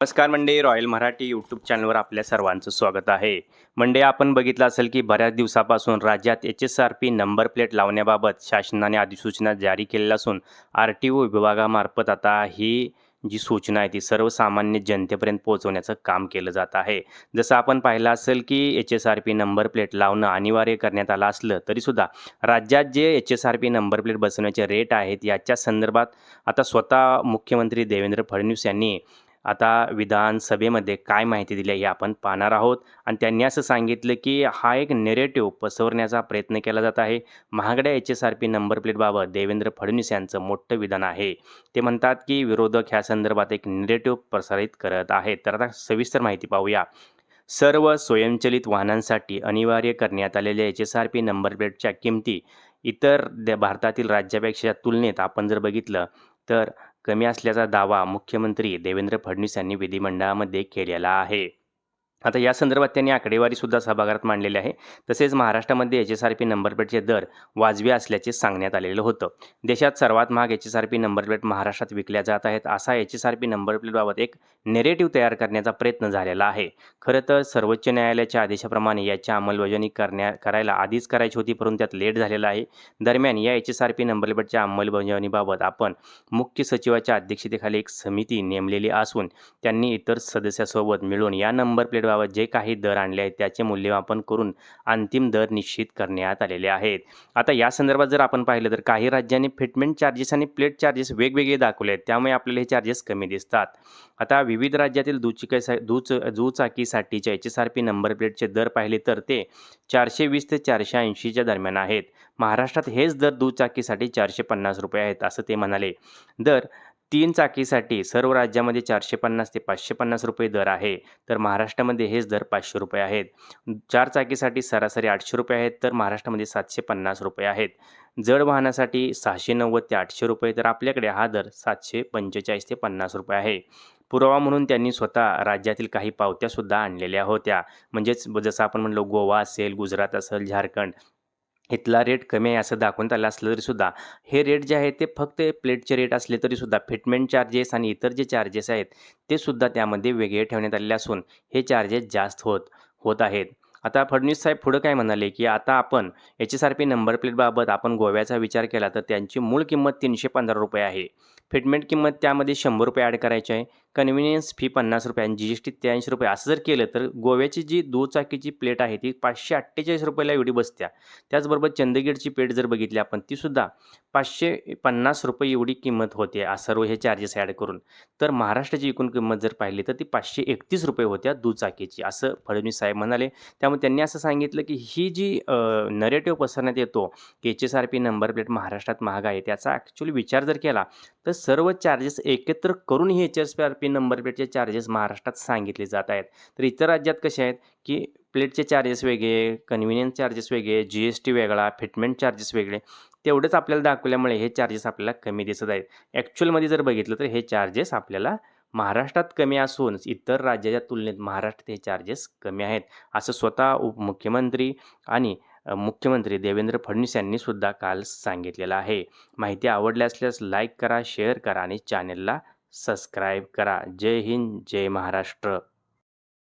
नमस्कार मंडळी royal Marathi YouTube चॅनलवर आपल्या सर्वांचं स्वागत आहे. मंडळी आपण बघितलं असेल की बऱ्याच दिवसापासून राज्यात H S R P number plate लावण्याबाबत शासनाने अधिसूचना जारी केलेल्या असून आर टी ओ विभागामार्फत आता ही जी सूचना आहे ती सर्वसामान्य जनतेपर्यंत पोहोचवण्याचं काम केलं जात आहे. जसं आपण पाहिलं असेल की H S R P number plate लावणं अनिवार्य करण्यात आलं असलं तरीसुद्धा राज्यात जे H S R P number plate बसवण्याचे rate आहेत याच्या संदर्भात आता स्वतः मुख्यमंत्री देवेंद्र फडणवीस यांनी आता विधानसभेमध्ये काय माहिती दिली आहे हे आपण पाहणार आहोत. आणि त्यांनी असं सांगितलं की हा एक नेरेटिव्ह पसरवण्याचा प्रयत्न केला जात आहे. महागड्या H S R P number प्लेटबाबत Devendra Fadnavis यांचं मोठं विधान आहे. ते म्हणतात की विरोधक ह्या संदर्भात एक नेरेटिव्ह प्रसारित करत आहेत. तर आता सविस्तर माहिती पाहूया. सर्व स्वयंचलित वाहनांसाठी अनिवार्य करण्यात आलेल्या H S R P number प्लेटच्या किमती इतर भारतातील राज्यापेक्षा तुलनेत आपण जर बघितलं तर कमी असल्याचा दावा मुख्यमंत्री देवेंद्र फडणवीस यांनी विधिमंडळामध्ये केलेला आहे. आता या संदर्भात त्यांनी आकडेवारीसुद्धा सभागृहात मांडलेली आहे. तसेच महाराष्ट्रामध्ये H S R P number प्लेटचे दर वाजवी असल्याचे सांगण्यात आलेलं होतं. देशात सर्वात महाग H S R P number plate महाराष्ट्रात विकल्या जात आहेत असा H S R P number प्लेटबाबत एक नेरेटिव्ह तयार करण्याचा प्रयत्न झालेला आहे. खरं तर सर्वोच्च न्यायालयाच्या आदेशाप्रमाणे याची अंमलबजावणी करण्या करायला आधीच करायची होती परंतु त्यात लेट झालेला आहे. दरम्यान या H S R P number प्लेटच्या अंमलबजावणीबाबत आपण मुख्य सचिवाच्या अध्यक्षतेखाली एक समिती नेमलेली असून त्यांनी इतर सदस्यासोबत मिळून या नंबर प्लेट प्लेटबाबत जे काही दर आणले आहेत त्याचे मूल्यमापन करून अंतिम दर निश्चित करण्यात आलेले आहेत. आता या संदर्भात जर आपण पाहिलं तर काही राज्यांनी फिटमेंट चार्जेस आणि प्लेट चार्जेस वेगवेगळे दाखवले आहेत. त्यामुळे आपल्याला हे चार्जेस कमी दिसतात. आता विविध राज्यातील दुचाकी दुच दुचाकीसाठीच्या H S R P number प्लेटचे दर पाहिले तर ते चारशे वीस ते चारशे ऐंशीच्या दरम्यान आहेत. महाराष्ट्रात हेच दर दुचाकीसाठी चारशे पन्नास रुपये आहेत असं ते म्हणाले. दर तीन चाकीसाठी सर्व राज्यामध्ये चारशे पन्नास ते पाचशे पन्नास रुपये दर आहे. तर महाराष्ट्रामध्ये हेच दर पाचशे रुपये आहेत. चार चाकीसाठी सरासरी आठशे रुपये आहेत तर महाराष्ट्रामध्ये सातशे पन्नास रुपये आहेत. जड वाहनासाठी सहाशे नव्वद ते आठशे रुपये तर आपल्याकडे हा दर सातशे पंचेचाळीस ते पन्नास रुपये आहे. पुरावा म्हणून त्यांनी स्वतः राज्यातील काही पावत्यासुद्धा आणलेल्या होत्या. म्हणजेच जसं आपण म्हणलो गोवा असेल गुजरात असेल झारखंड इथला रेट कमी आहे असं दाखवण्यात आलं असलं तरीसुद्धा हे रेट जे आहे ते फक्त प्लेटचे रेट असले तरीसुद्धा फिटमेंट चार्जेस आणि इतर जे चार्जेस आहेत ते सुद्धा त्यामध्ये वेगळे ठेवण्यात आलेले असून हे चार्जेस जास्त होत होत आहेत. आता फडणवीस साहेब पुढं काय म्हणाले की आता आपण H S R P number प्लेटबाबत आपण गोव्याचा विचार केला तर त्यांची मूळ किंमत तीनशे पंधरा रुपये आहे. फिटमेंट किंमत त्यामध्ये शंभर रुपये ॲड करायची आहे. कन्व्हिनियन्स फी पन्नास रुपये आणि जी एस टी त्र्याऐंशी रुपये. असं जर केलं तर गोव्याची जी दुचाकीची प्लेट आहे ती पाचशे अठ्ठेचाळीस रुपयाला एवढी बसत्या. त्याचबरोबर चंदगडची प्लेट जर बघितली आपण तीसुद्धा पाचशे पन्नास रुपये एवढी किंमत होते आ सर्व हे चार्जेस ॲड करून. तर महाराष्ट्राची एकूण किंमत जर पाहिली तर ती पाचशे एकतीस रुपये होत्या दुचाकीची असं फडणवीस साहेब म्हणाले. त्यामुळे त्यांनी असं सांगितलं की ही जी नरेटिव्ह पसरण्यात येतो की H S R P number plate महाराष्ट्रात महाग आहे त्याचा ॲक्च्युली विचार जर केला तर सर्व चार्जेस एकत्र करून ही H S R P number प्लेटचे चार्जेस महाराष्ट्रात सांगितले जात आहेत. तर इतर राज्यात कसे आहेत की प्लेटचे चार्जेस वेगळे कन्व्हिनियन्स चार्जेस वेगळे जी एस टी वेगळा फिटमेंट चार्जेस वेगळे तेवढेच आपल्याला दाखवल्यामुळे हे चार्जेस आपल्याला कमी दिसत आहेत. ॲक्च्युअलमध्ये जर बघितलं तर हे चार्जेस आपल्याला महाराष्ट्रात कमी असून इतर राज्याच्या तुलनेत महाराष्ट्रात हे चार्जेस कमी आहेत. असं स्वतः उपमुख्यमंत्री आणि मुख्यमंत्री देवेंद्र फडणवीस यांनी सुद्धा काल सांगितलेलं आहे. माहिती आवडली असल्यास लाईक करा शेअर करा आणि चॅनेलला सबस्क्राईब करा. जय हिंद जय महाराष्ट्र.